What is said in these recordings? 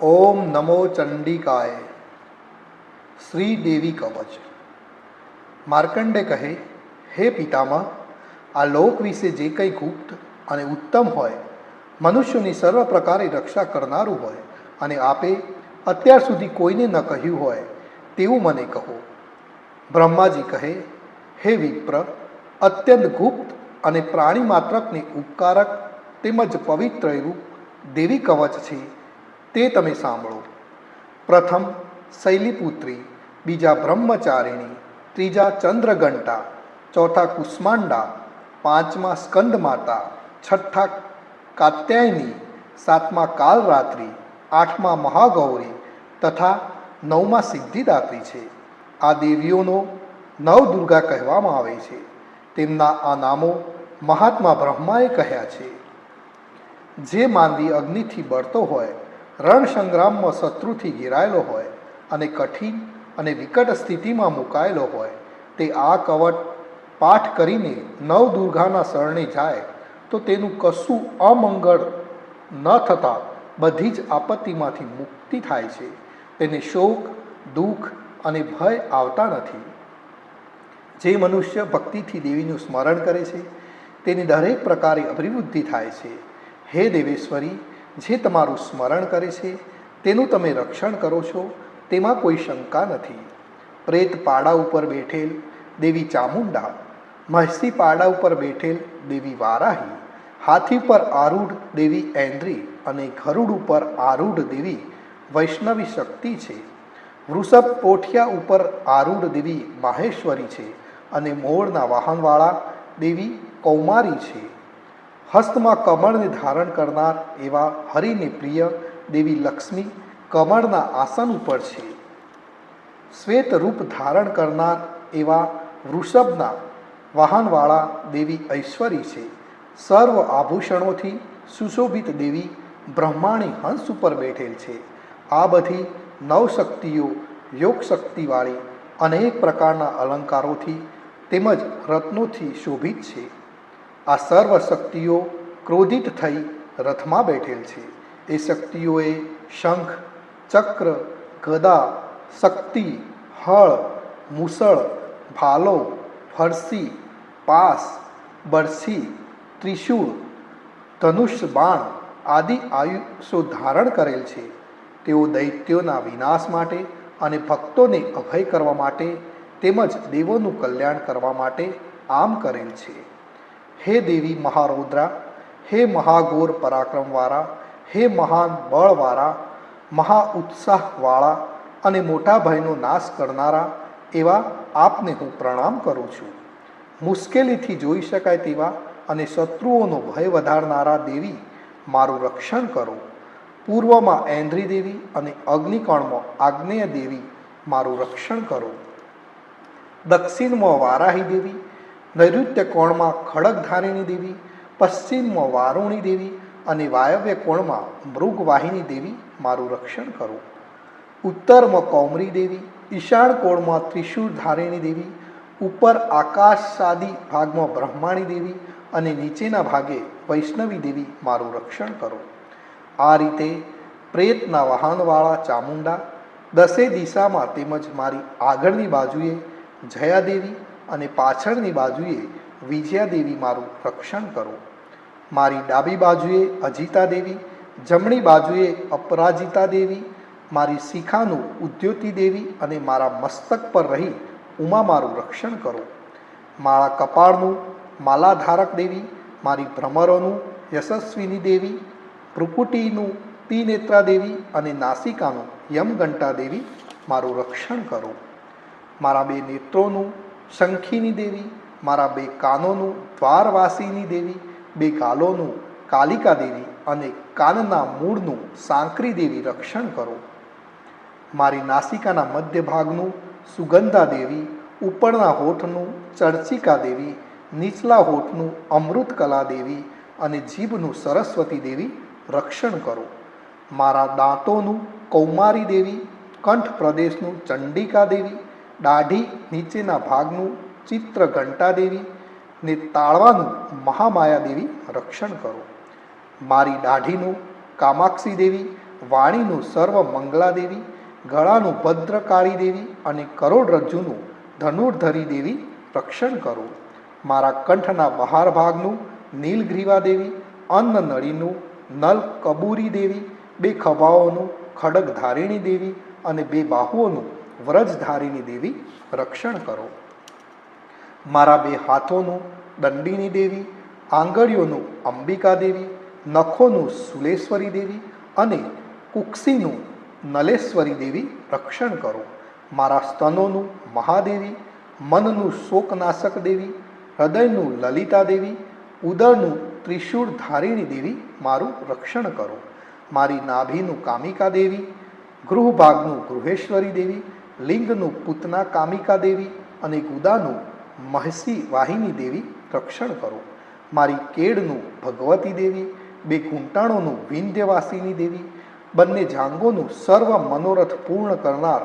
ઓમ નમો ચંડિકાય. શ્રી દેવી કવચ. માર્કંડે કહે, હે પિતામહ, આ લોક વિશે જે કંઈ ગુપ્ત અને ઉત્તમ હોય, મનુષ્યોની સર્વ પ્રકારે રક્ષા કરનારું હોય અને આપે અત્યાર સુધી કોઈને ન કહ્યું હોય, તેવું મને કહો. બ્રહ્માજી કહે, હે વિપ્ર, અત્યંત ગુપ્ત અને પ્રાણી માત્રકને ઉપકારક તેમજ પવિત્ર એવું દેવી કવચ છે. તે તમે સાંભળો. પ્રથમ, શૈલીપુત્રી, બીજા બ્રહ્મચારિણી, ત્રીજા ચંદ્રઘંટા, ચોથા કુષ્માંડા, પાંચમા સ્કંદ માતા છઠ્ઠા કાત્યાયની, સાતમા કાલરાત્રિ, આઠમા મહાગૌરી તથા નવમા સિદ્ધિદાત્રી છે. આ દેવીઓનો નવ દુર્ગા કહેવામાં આવે છે. તેમના આ નામો મહાત્મા બ્રહ્માએ કહ્યા છે. જે માનવી અગ્નિથી બળતો હોય રણ સંગ્રામમાં શત્રુથી ઘેરાયેલો હોય અને કઠિન અને વિકટ સ્થિતિમાં મુકાયેલો હોય, તે આ કવટ પાઠ કરીને નવ દુર્ગાના શરણે જાય, તો તેનું કશું અમંગળ ન થતાં બધી જ આપત્તિમાંથી મુક્તિ થાય છે. તેને શોક, દુઃખ અને ભય આવતા નથી. જે મનુષ્ય ભક્તિથી દેવીનું સ્મરણ કરે છે, તેની દરેક પ્રકારે અભિવૃદ્ધિ થાય છે. હે દેવેશ્વરી જે તમારું સ્મરણ કરે છે, તેનું તમે રક્ષણ કરો છો, તેમાં કોઈ શંકા નથી. પ્રેત પાડા ઉપર બેઠેલ દેવી ચામુંડા મહસી પાડા ઉપર બેઠેલ દેવી વારાહી, હાથી પર આરૂઢ દેવી ઐન્દ્રી અને ગરુડ ઉપર આરૂઢ દેવી વૈષ્ણવી શક્તિ છે. વૃષભ પોઠિયા ઉપર આરૂઢ દેવી માહેશ્વરી છે અને મોરના વાહનવાળા દેવી કૌમારી છે. હસ્તમાં કમળને ધારણ કરનાર એવા હરિને પ્રિય દેવી લક્ષ્મી કમળના આસન ઉપર છે. શ્વેત રૂપ ધારણ કરનાર એવા વૃષભના વાહનવાળા દેવી ઐશ્વરી છે. સર્વ આભૂષણોથી સુશોભિત દેવી બ્રહ્માણી હંસ ઉપર બેઠેલ છે. આ બધી નવશક્તિઓ યોગ શક્તિવાળી અનેક પ્રકારના અલંકારોથી તેમજ રત્નોથી શોભિત છે. આ સર્વ શક્તિઓ ક્રોધિત થઈ રથમાં બેઠેલ છે. એ શક્તિઓએ શંખ, ચક્ર, ગદા, શક્તિ, હળ, મુસળ, ભાલો, ફરસી, પાસ, બરસી, ત્રિશૂળ, ધનુષ બાણ આદિ આયુષો ધારણ કરેલ છે. તેઓ દૈત્યોના વિનાશ માટે અને ભક્તોને અભય કરવા માટે તેમજ દેવોનું કલ્યાણ કરવા માટે આમ કરેલ છે. હે દેવી મહારૌદ્રા, હે મહાગોર પરાક્રમવાળા, હે મહાન બળવાળા, મહા ઉત્સાહવાળા અને મોટા ભયનો નાશ કરનારા, એવા આપને હું પ્રણામ કરું છું. મુશ્કેલીથી જોઈ શકાય તેવા અને શત્રુઓનો ભય વધારનારા દેવી, મારું રક્ષણ કરો. પૂર્વમાં ઐન્દ્રી દેવી અને અગ્નિકણમાં આગ્નેય દેવી, મારું રક્ષણ કરો. દક્ષિણમાં વારાહી દેવી નૈઋત્ય કોણમાં ખડગધારીણી દેવી, પશ્ચિમમાં વારુણી દેવી અને વાયવ્ય કોણમાં મૃગવાહિની દેવી મારું રક્ષણ કરો. ઉત્તરમાં કૌમરી દેવી ઈશાણ કોણમાં ત્રિશુર ધારિણી દેવી, ઉપર આકાશ સાદી ભાગમાં બ્રહ્માણી દેવી અને નીચેના ભાગે વૈષ્ણવી દેવી મારું રક્ષણ કરો. આ રીતે પ્રેતના વાહનવાળા ચામુંડા દસે દિશામાં તેમજ મારી આગળની બાજુએ જયાદેવી અને પાછળની બાજુએ વિજયાદેવી મારું રક્ષણ કરો. મારી ડાબી બાજુએ અજિતા દેવી જમણી બાજુએ અપરાજિતા દેવી મારી શિખાનું ઉદ્યોતિ દેવી અને મારા મસ્તક પર રહી ઉમા મારું રક્ષણ કરો. મારા કપાળનું માલાધારક દેવી, મારી ભ્રમરોનું યશસ્વીની દેવી ભ્રુકુટીનું તિનેત્રા દેવી અને નાસિકાનું યમઘંટા દેવી મારું રક્ષણ કરો. મારા બે નેત્રોનું શંખીની દેવી, મારા બે કાનોનું દ્વારવાસીની દેવી, બે ગાલોનું કાલિકા દેવી અને કાનના મૂળનું સાંકરી દેવી રક્ષણ કરો. મારી નાસિકાના મધ્ય ભાગનું સુગંધા દેવી, ઉપરના હોઠનું ચર્ચિકા દેવી, નીચલા હોઠનું અમૃતકલા દેવી અને જીભનું સરસ્વતી દેવી રક્ષણ કરો. મારા દાંતોનું કૌમારી દેવી, કંઠ પ્રદેશનું ચંડિકા દેવી દાઢી નીચેના ભાગનું ચિત્ર ઘંટા દેવી ને તાળવાનું મહામાયા દેવી રક્ષણ કરો. મારી દાઢીનું કામાક્ષી દેવી, વાણીનું સર્વ મંગલા દેવી ગળાનું ભદ્રકાળી દેવી અને કરોડરજ્જુનું ધનુર્ધરી દેવી રક્ષણ કરો. મારા કંઠના બહાર ભાગનું નીલગ્રીવા દેવી, અન્ન નળીનું નલ કબૂરી દેવી, બે ખભાઓનું ખડગ ધારિણી દેવી અને બે બાહુઓનું વ્રજધારિણી દેવી રક્ષણ કરો. મારા બે હાથોનું દંડીની દેવી, આંગળીઓનું અંબિકા દેવી, નખોનું સુલેશ્વરી દેવી અને કુક્ષીનું નલેશ્વરી દેવી રક્ષણ કરો. મારા સ્તનોનું મહાદેવી, મનનું શોકનાશક દેવી, હૃદયનું લલિતા દેવી, ઉદરનું ત્રિશૂળ ધારીણી દેવી મારું રક્ષણ કરો. મારી નાભીનું કામિકા દેવી, ગૃહભાગનું ગૃહેશ્વરી દેવી લિંગનું પૂતના કામિકા દેવી અને ગુદાનું મહસી વાહિની દેવી રક્ષણ કરો. મારી કેડનું ભગવતી દેવી, બે ઘૂંટાણોનું વિંધ્યવાસીની દેવી, બંને જાંગોનું સર્વ મનોરથ પૂર્ણ કરનાર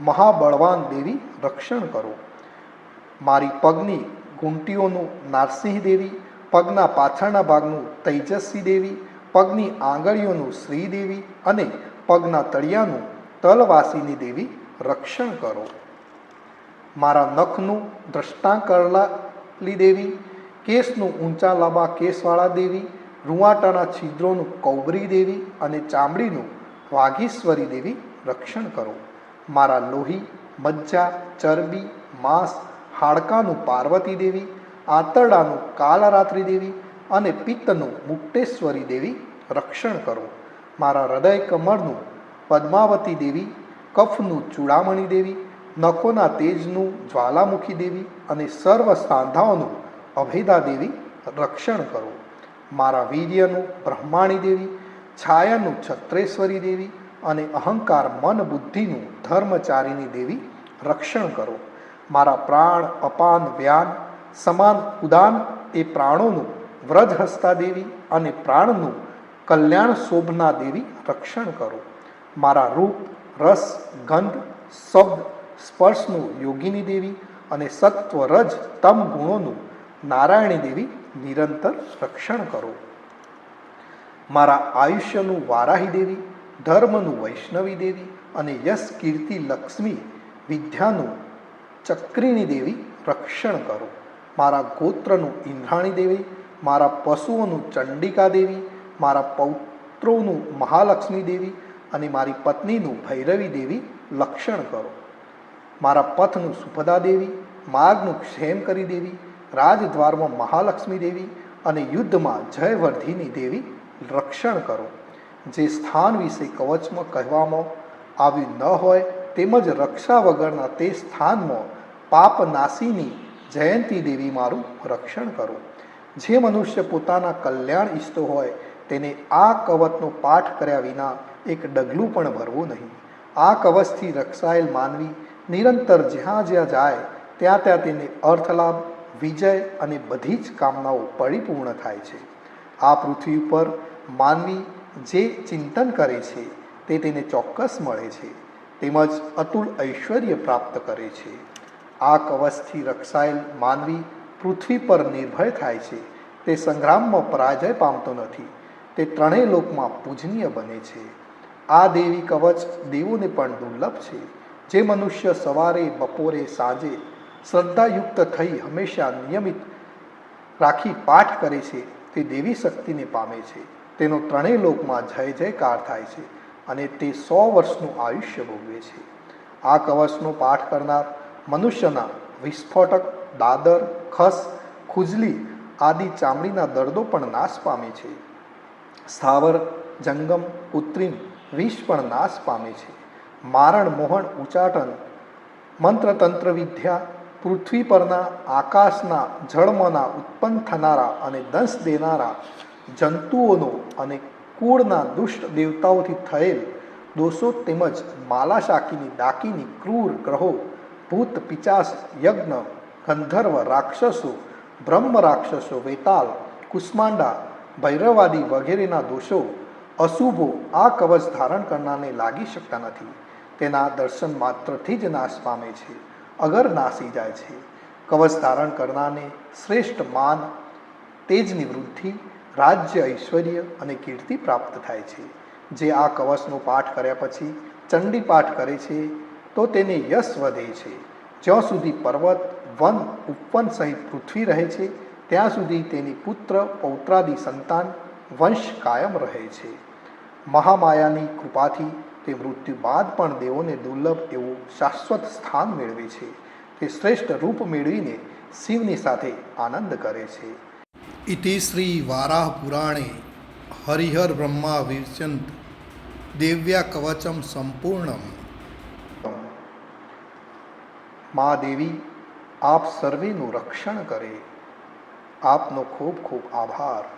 મહાબળવાન દેવી રક્ષણ કરો. મારી પગની ઘૂંટીઓનું નારસિંહ દેવી, પગના પાછળના ભાગનું તૈજસ્વી દેવી, પગની આંગળીઓનું શ્રીદેવી અને પગના તળિયાનું તલવાસીની દેવી રક્ષણ કરો. મારા નખનું દ્રષ્ટાંકરલાલી દેવી, કેસનું ઊંચા લાંબા કેસવાળા દેવી, રૂવાટાના છિદ્રોનું કૌબરી દેવી અને ચામડીનું વાઘીશ્વરી દેવી રક્ષણ કરો. મારા લોહી, મજ્જા, ચરબી, માંસ, હાડકાનું પાર્વતી દેવી, આંતરડાનું કાલરાત્રિ દેવી અને પિત્તનું મુક્તેશ્વરી દેવી રક્ષણ કરો. મારા હૃદય કમળનું પદ્માવતી દેવી કફનું ચૂડામણી દેવી નખોના તેજનું જ્વાલામુખી દેવી અને સર્વ સાંધાઓનું અભેદા દેવી રક્ષણ કરો. મારા વીર્યનું બ્રહ્માણી દેવી, છાયાનું છત્રેશ્વરી દેવી અને અહંકાર, મન, બુદ્ધિનું ધર્મચારીની દેવી રક્ષણ કરો. મારા પ્રાણ, અપાન, વ્યાન, સમાન, ઉદાન એ પ્રાણોનું વ્રજહસ્તા દેવી અને પ્રાણનું કલ્યાણ શોભના દેવી રક્ષણ કરો. મારા રૂપ રસ, ગંધ, શબ્દ, સ્પર્શનું યોગિની દેવી અને સત્વ રજ તમ ગુણોનું નારાયણી દેવી નિરંતર રક્ષણ કરો. મારા આયુષ્યનું વારાહી દેવી, ધર્મનું વૈષ્ણવી દેવી અને યશ કીર્તિ લક્ષ્મી વિદ્યાનું ચક્રીની દેવી રક્ષણ કરો. મારા ગોત્રનું ઇન્દ્રાણી દેવી, મારા પશુઓનું ચંડિકા દેવી, મારા પૌત્રોનું મહાલક્ષ્મી દેવી અને મારી પત્નીનું ભૈરવી દેવી લક્ષણ કરો. મારા પથનું સુપદા દેવી, માર્ગનું ક્ષેમ કરી દેવી, રાજદ્વારમાં મહાલક્ષ્મી દેવી અને યુદ્ધમાં જયવર્ધિની દેવી રક્ષણ કરો. જે સ્થાન વિશે કવચમાં કહેવામાં આવ્યું ન હોય તેમજ રક્ષા વગરના તે સ્થાનમાં પાપનાશીની જયંતી દેવી મારું રક્ષણ કરો. જે મનુષ્ય પોતાના કલ્યાણ ઈચ્છતો હોય તેને આ કવચનો પાઠ કર્યા વિના એક ડગલું પણ ભરવું નહીં. આ કવચથી રક્ષાયેલ માનવી નિરંતર જ્યાં જ્યાં જાય, ત્યાં ત્યાં તેને અર્થલાભ, વિજય અને બધી જ કામનાઓ પરિપૂર્ણ થાય છે. આ પૃથ્વી ઉપર માનવી જે ચિંતન કરે છે, તે તેને ચોક્કસ મળે છે. તેમજ અતુલ ઐશ્વર્ય પ્રાપ્ત કરે છે. આ કવચથી રક્ષાયેલ માનવી પૃથ્વી પર નિર્ભય થાય છે. તે સંગ્રામમાં પરાજય પામતો નથી. તે ત્રણેય લોકમાં પૂજનીય બને છે. આ દેવી કવચ દેવોને પણ દુર્લભ છે. જે મનુષ્ય સવારે, બપોરે, સાંજે શ્રદ્ધાયુક્ત થઈ હંમેશા નિયમિત રાખી પાઠ કરે છે, તે દેવી શક્તિને પામે છે. તેનો ત્રણેય લોકમાં જય જયકાર થાય છે અને તે સો વર્ષનું આયુષ્ય ભોગવે છે. આ કવચનો પાઠ કરનાર મનુષ્યના વિસ્ફોટક, દાદર, ખસ, ખુજલી આદિ ચામડીના દર્દો પણ નાશ પામે છે. સ્થાવર, જંગમ, કૃત્રિમ વિષ પણ નાશ પામે છે. મારણ, મોહન, ઉચાટન, મંત્રતંત્ર વિદ્યા, પૃથ્વી પરના આકાશના જળમના ઉત્પન્ન થનારા અને દંશ દેનારા જંતુઓનો અને કુળના દુષ્ટ દેવતાઓથી થયેલ દોષો તેમજ માલા શાકીની ડાકીની ક્રૂર ગ્રહો, ભૂત, પિચાસ, યજ્ઞ, ગંધર્વ, રાક્ષસો, બ્રહ્મ રાક્ષસો, વેતાલ, કુષ્માંડા, ભૈરવાદી વગેરેના દોષો અશુભો આ કવચ ધારણ કરનારને લાગી શકતા નથી. તેના દર્શન માત્રથી જ નાશ પામે છે. અગર નાસી જાય છે. કવચ ધારણ કરનારને શ્રેષ્ઠ માન, તેજની વૃદ્ધિ, રાજ્ય ઐશ્વર્ય અને કીર્તિ પ્રાપ્ત થાય છે. જે આ કવચનો પાઠ કર્યા પછી ચંડી પાઠ કરે છે, તો તેને યશ વધે છે. જ્યાં સુધી પર્વત, વન, ઉપવન સહિત પૃથ્વી રહે છે, ત્યાં સુધી તેની પુત્ર, પૌત્રાદિ સંતાન વંશ કાયમ રહે છે. મહામાયાની કૃપાથી તે મૃત્યુ બાદ પણ દેવોને દુર્લભ એવું શાશ્વત સ્થાન મેળવે છે. તે શ્રેષ્ઠ રૂપ મેળવીને શિવની સાથે આનંદ કરે છે. ઇતિ શ્રી વારાહ પુરાણે હરિહર બ્રહ્મા વિચંત દેવ્યા કવચમ સંપૂર્ણમ. મા દેવી આપ સર્વેનું રક્ષણ કરે. આપનો ખૂબ ખૂબ આભાર.